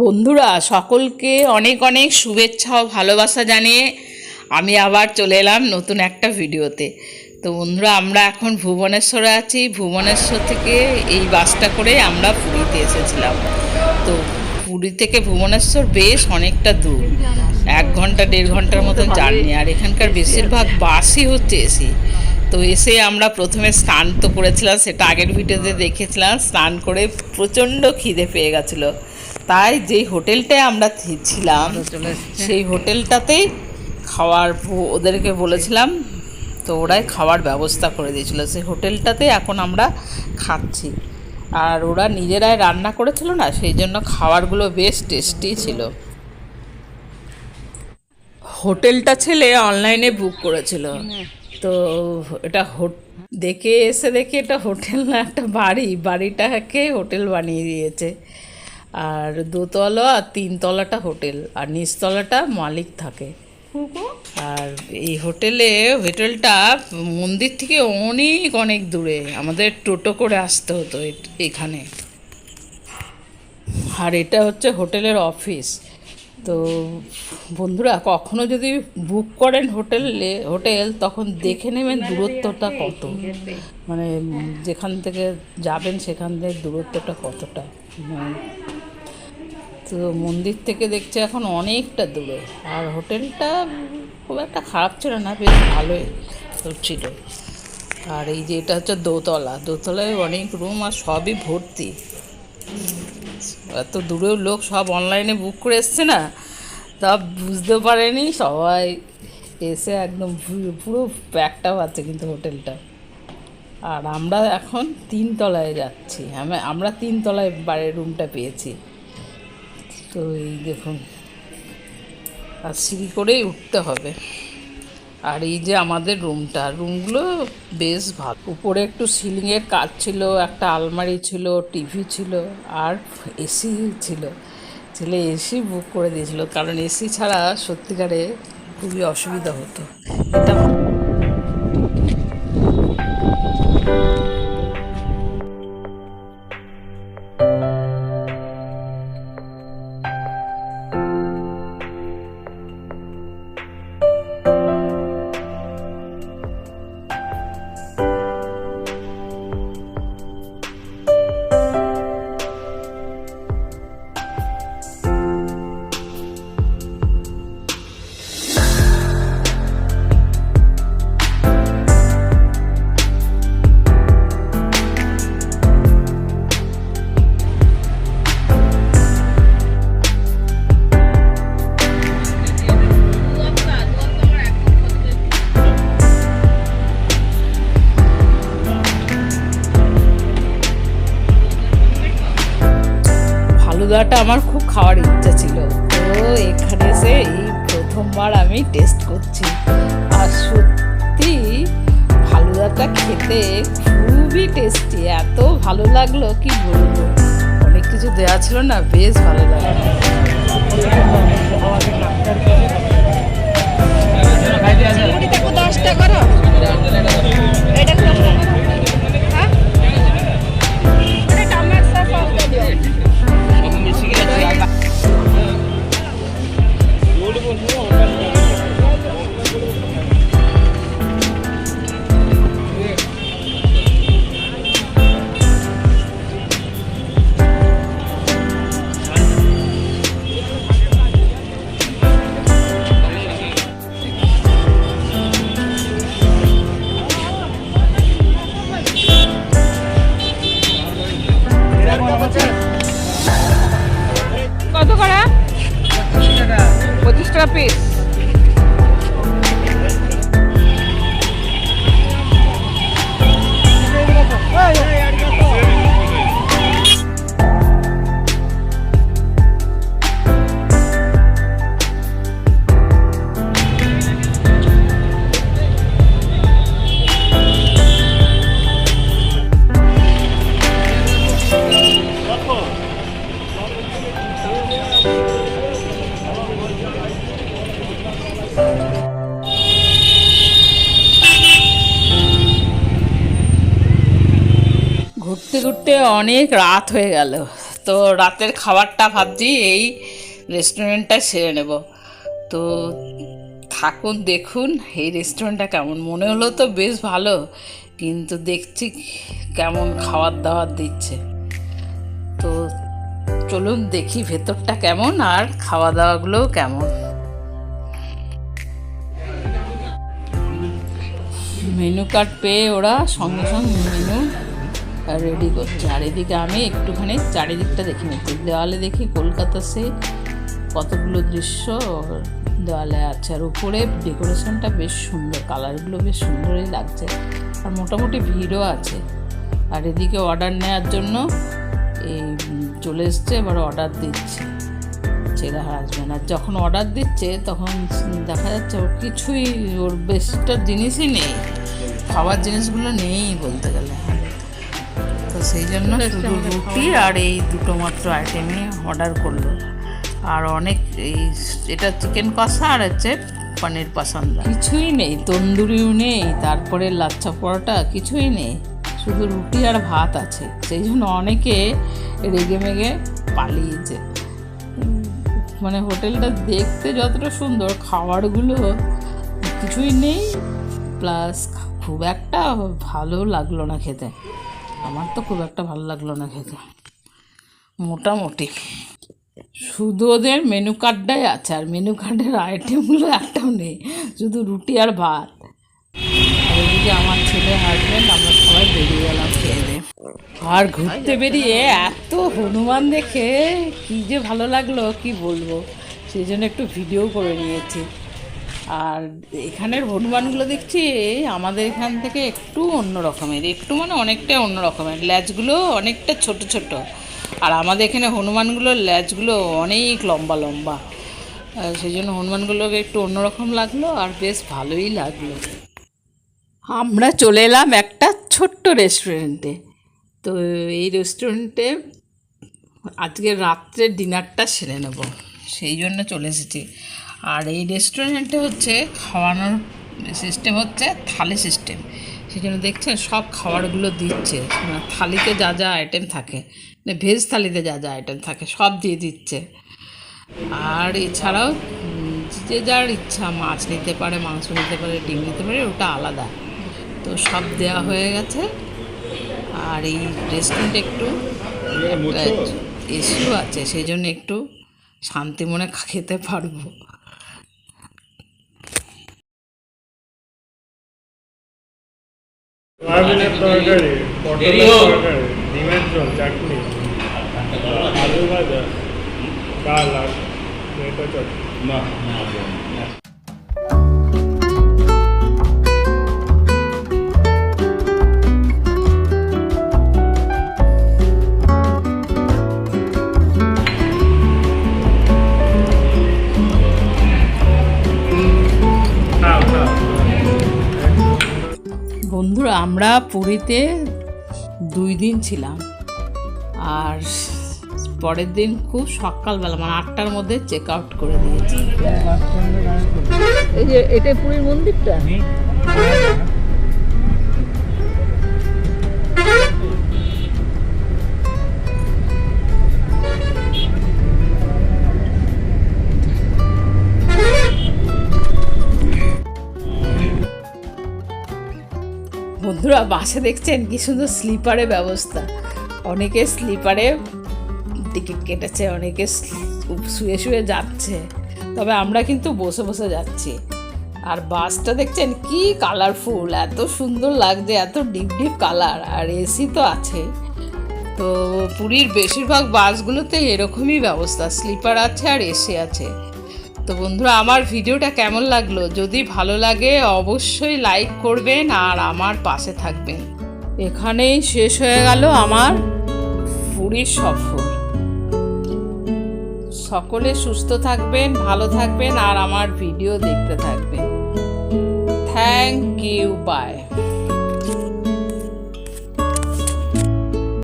বন্ধুরা, সকলকে অনেক অনেক শুভেচ্ছা ও ভালোবাসা জানিয়ে আমি আবার চলে এলাম নতুন একটা ভিডিওতে। তো বন্ধুরা, আমরা এখন ভুবনেশ্বরে আছি। ভুবনেশ্বর থেকে এই বাসটা করে আমরা পুরীতে এসেছিলাম। তো পুরী থেকে ভুবনেশ্বর বেশ অনেকটা দূর। এক ঘণ্টা, দেড় ঘণ্টার মতন জার্নি। আর এখানকার বেশিরভাগ বাসই হচ্ছে এসি। তো এসে আমরা প্রথমে স্নান তো করেছিলাম, সেটা আগের ভিডিওতে দেখেছিলাম। স্নান করে প্রচণ্ড খিদে পেয়ে গেছিল। তাই যেই হোটেলটায় আমরা ছিলাম সেই হোটেলটাতেই খাওয়ার ওদেরকে বলেছিলাম তো ওরাই খাওয়ার ব্যবস্থা করে দিয়েছিল। সেই হোটেলটাতে এখন আমরা খাচ্ছি। আর ওরা নিজেরাই রান্না করেছিল না সেই জন্য খাবারগুলো বেশ টেস্টি ছিল। হোটেলটা ছেলে অনলাইনে বুক করেছিল। তো এটা দেখে এসে দেখে এটা হোটেল না একটা বাড়ি। বাড়িটাকে হোটেল বানিয়ে দিয়েছে। আর দোতলা আর তিনতলাটা হোটেল আর নিচতলাটা মালিক থাকে। আর এই হোটেলে হোটেলটা মন্দির থেকে অনেক অনেক দূরে। আমাদের টোটো করে আসতে হতো এখানে। আর এটা হচ্ছে হোটেলের অফিস। তো বন্ধুরা কখনো যদি বুক করেন হোটেলে হোটেল তখন দেখে নেবেন দূরত্বটা কত। মানে যেখান থেকে যাবেন সেখান থেকে দূরত্বটা কতটা। মানে তো মন্দির থেকে দেখছি এখন অনেকটা দূরে। আর হোটেলটা খুব একটা খারাপ ছিল না, বেশ ভালোই ছিল। আর এই যে এটা হচ্ছে দোতলা, দোতলায় অনেক রুম আর সবই ভর্তি। এত দূরেও লোক সব অনলাইনে বুক করে এসছে না তা বুঝতে পারেনি, সবাই এসে একদম পুরো প্যাকটা পাচ্ছে কিন্তু হোটেলটা। আর আমরা এখন তিনতলায় যাচ্ছি, আমি, আমরা তিনতলায় বাড়ির রুমটা পেয়েছি। তো এই দেখুন, আর সিঁড়ি করেই উঠতে হবে। আর এই যে আমাদের রুমটা, রুমগুলো বেশ ভালো। উপরে একটু সিলিংয়ের কাজ ছিল, একটা আলমারি ছিল, টিভি ছিল, আর এসি ছিল। ছেলে এসি বুক করে দিয়েছিল, কারণ এসি ছাড়া সত্যিকারে খুবই অসুবিধা হতো। এটা ফালুদাটা আমার খুব খাওয়ার ইচ্ছা ছিল। তো এখানে এসে এই প্রথমবার আমি টেস্ট করছি। আর সত্যি ফালুদাটা খেতে খুবই টেস্টি এত ভালো লাগল, কি বলব? অনেক কিছু দেওয়া ছিল না, বেশ ভালো লাগল। piece. ঘুরতে ঘুরতে অনেক রাত হয়ে গেল। তো রাতের খাবারটা ভাবছি এই রেস্টুরেন্টটা সেরে নেব। তো থাকুন, দেখুন, এই রেস্টুরেন্টটা কেমন? মনে হলো তো বেশ ভালো, কিন্তু দেখছি কেমন খাবার দাবার দিচ্ছে। তো চলুন দেখি ভেতরটা কেমন আর খাওয়া দাওয়াগুলোও কেমন। মেনু কার্ড পেয়ে ওরা সঙ্গে সঙ্গে মেনু রেডি করছে। আর এদিকে আমি একটুখানি চারিদিকটা দেখে নিচ্ছি। দেওয়ালে দেখি কলকাতা সে কতগুলো দৃশ্য দেওয়ালে আছে। আর উপরে ডেকোরেশনটা বেশ সুন্দর, কালারগুলো বেশ সুন্দরই লাগছে। আর মোটামুটি ভিড়ও আছে। আর এদিকে অর্ডার নেওয়ার জন্য এই চলে এসছে, এবার অর্ডার দিচ্ছে ছেলে হাসবেন আর যখন অর্ডার দিচ্ছে, তখন দেখা যাচ্ছে ওর কিছুই, ওর বেশটা জিনিসই নেই। খাবার জিনিসগুলো নেই বলতে গেলে। সেই জন্য শুধু রুটি আর এই দুটো মাত্র আইটেমই অর্ডার করল। আর অনেক এই এটা চিকেন কষা আর হচ্ছে পনির পাসান্দা। কিছুই নেই তন্দুরিও নেই তারপরে লাচ্ছা পরোটা কিছুই নেই। শুধু রুটি আর ভাত আছে। সেই জন্য অনেকে রেগে মেগে পালিয়েছে। মানে হোটেলটা দেখতে যতটা সুন্দর খাবারগুলো কিছুই নেই প্লাস খুব একটা ভালো লাগল না খেতে। আমার তো খুব একটা ভালো লাগল না খেতে। মোটামুটি। শুধু ওদের মেনু কার্ডটাই আছে, আর মেনু কার্ডের আইটেমগুলো একটাও নেই, শুধু রুটি আর ভাত। এদিকে আমার ছেলে হাজব্যান্ড আমরা সবাই বেরিয়ে গেলাম খেয়ে আর ঘুরতে বেরিয়ে এত হনুমান দেখে কী যে ভালো লাগল, কি বলব? সেই জন্য একটু ভিডিও করে নিয়েছি। আর এখানের হনুমানগুলো দেখছি, আমাদের এখান থেকে একটু অন্য রকমের, একটু মানে অনেকটাই অন্য রকমের। ল্যাচগুলো অনেকটা ছোট ছোট। আর আমাদের এখানে হনুমানগুলোর ল্যাচগুলো অনেক লম্বা লম্বা। সেই জন্য হনুমানগুলোকে একটু অন্যরকম লাগল আর বেশ ভালোই লাগল। আমরা চলে এলাম একটা ছোট্ট রেস্টুরেন্টে। তো এই রেস্টুরেন্টে আজকে রাত্রে ডিনারটা সেরে নেব। সেই জন্য চলে এসেছি। আর এই রেস্টুরেন্টে হচ্ছে খাওয়ানোর সিস্টেম হচ্ছে থালি সিস্টেম সেই জন্য দেখছেন সব খাবারগুলো দিচ্ছে। মানে থালিতে যা যা আইটেম থাকে। মানে ভেজ থালিতে যা যা আইটেম থাকে সব দিয়ে দিচ্ছে। আর এছাড়াও যে যার ইচ্ছা মাছ নিতে পারে মাংস নিতে পারে ডিম নিতে পারে ওটা আলাদা। তো সব দেওয়া হয়ে গেছে। আর এই রেস্টুরেন্টে একটু এসিও আছে। সেই জন্য একটু শান্তি মনে খেতে পারব। આવીને તળગડી પોટલ તળગડી નિવેદન ચટણી. આલુ ભાજા દાળ લાટ મેટો ચટણી. আমরা পুরীতে দুই দিন ছিলাম। আর পরের দিন খুব সকালবেলা মানে আটটার মধ্যে চেক আউট করে দিয়েছি। এই যে এটা পুরীর মন্দিরটা? বন্ধুরা, বাসে দেখছেন কি সুন্দর স্লিপারে ব্যবস্থা। অনেকে স্লিপারে টিকিট কেটেছে, অনেকে শুয়ে শুয়ে যাচ্ছে। তবে আমরা কিন্তু বসে বসে যাচ্ছি। আর বাসটা দেখছেন কি কালারফুল এত সুন্দর লাগছে, এত ডিপ ডিপ কালার আর এসি তো আছে। তো পুরীর বেশিরভাগ বাসগুলোতে এরকমই ব্যবস্থা, স্লিপার আছে আর এসি আছে। তো বন্ধুরা, আমার ভিডিওটা কেমন লাগল? যদি ভালো লাগে, অবশ্যই লাইক করবেন আর আমার পাশে থাকবেন। এখানেই শেষ হয়ে গেল আমার পুরীর সফর। সকলে সুস্থ থাকবেন, ভালো থাকবেন আর আমার ভিডিও দেখতে থাকবেন। Thank you by